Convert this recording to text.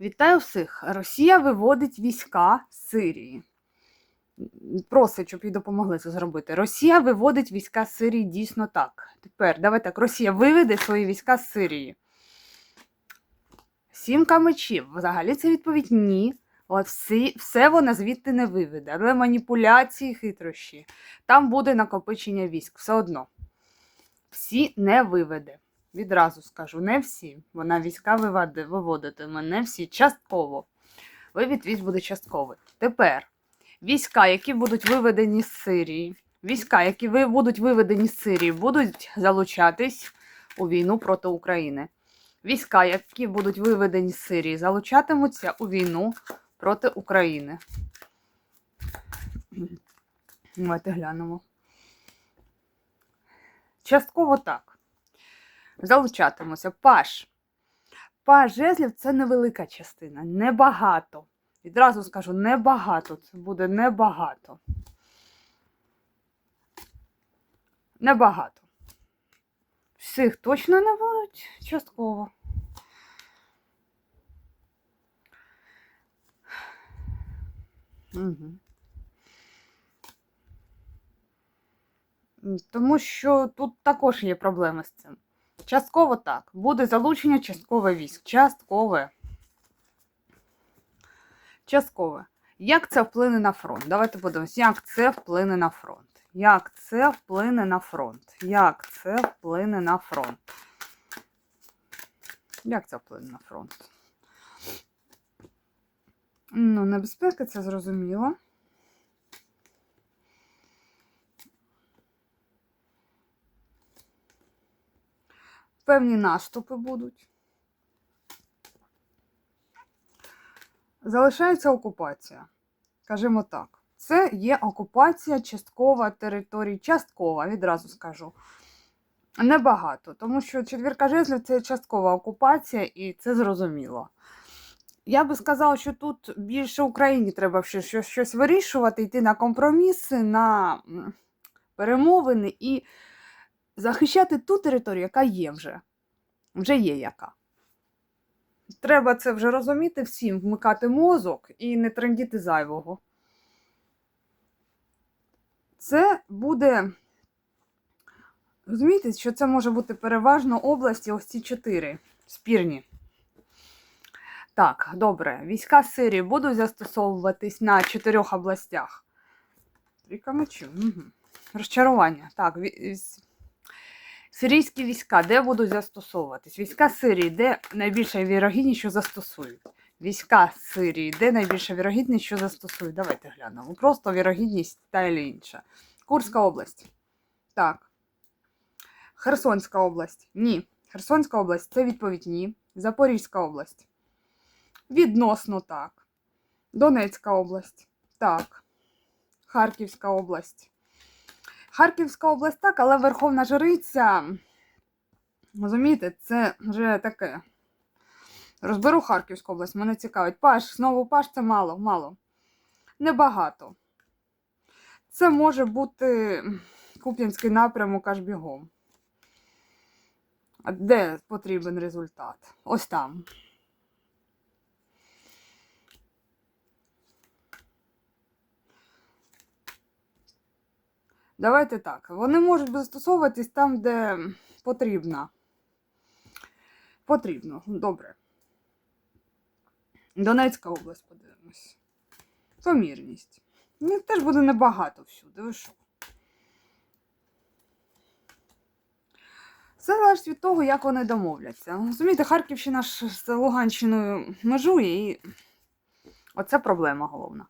Вітаю всіх! Росія виводить війська з Сирії. Просить, щоб їй допомогли це зробити. Росія виводить війська з Сирії дійсно так. Тепер, давай так, Росія виведе свої війська з Сирії. Сімка мечів. Взагалі це відповідь ні. От всі, все вона звідти не виведе. Але маніпуляції, хитрощі. Там буде накопичення військ. Все одно. Всі не виведе. Відразу скажу, не всі. Вона війська виводитиме, не всі. Частково. Вивід військ буде частковий. Тепер війська, які будуть виведені з Сирії, війська, які будуть виведені з Сирії, будуть залучатись у війну проти України. Війська, які будуть виведені з Сирії, залучатимуться у війну проти України. Давайте глянемо. Частково так залучатимуся. Паш. Паш жезлів це невелика частина, небагато. Відразу скажу, небагато. Це буде небагато. Небагато. Всіх точно не будуть частково. Угу. Тому що тут також є проблеми з цим. Частково так. Буде залучення часткове військ. Часткове. Часткове. Як це вплине на фронт? Давайте подивимось, як це вплине на фронт. Як це вплине на фронт? Як це вплине на фронт? Як це вплине на фронт? Ну, небезпека, це зрозуміло. Певні наступи будуть. Залишається окупація. Скажімо так. Це є окупація часткова територій, часткова, відразу скажу. Небагато, тому що четвірка жезлів це часткова окупація, і це зрозуміло. Я би сказала, що тут більше Україні треба щось, вирішувати, йти на компроміси, на перемовини і захищати ту територію, яка є вже. Вже є яка. Треба це вже розуміти всім, вмикати мозок і не трендіти зайвого. Це буде. Розумієте, що це може бути переважно області ось ці чотири спірні. Так, добре. Війська Сирії будуть застосовуватись на чотирьох областях. Трійка мечів. Угу. Розчарування. Так, сирійські війська, де будуть застосовуватись? Війська Сирії, де найбільша вірогідність, що застосують? Війська Сирії, де найбільша вірогідність, що застосують? Давайте глянемо. Просто вірогідність та і інша. Курська область. Так. Херсонська область. Ні. Херсонська область це відповідь ні. Запорізька область. Відносно так. Донецька область. Так. Харківська область. Харківська область так, але Верховна Жриця. Розумієте, це вже таке. Розберу Харківську область, мене цікавить. Паш, знову Паш це мало, мало. Небагато. Це може бути Куп'янський напрямок аж бігом. Де потрібен результат? Ось там. Давайте так. Вони можуть застосовуватись там, де потрібно. Потрібно. Добре. Донецька область подивимось. Помірність. Ну, теж буде небагато всюди. Ви що? Все залежить від того, як вони домовляться. Розумієте, Харківщина ж з Луганщиною межує, і оце проблема головна.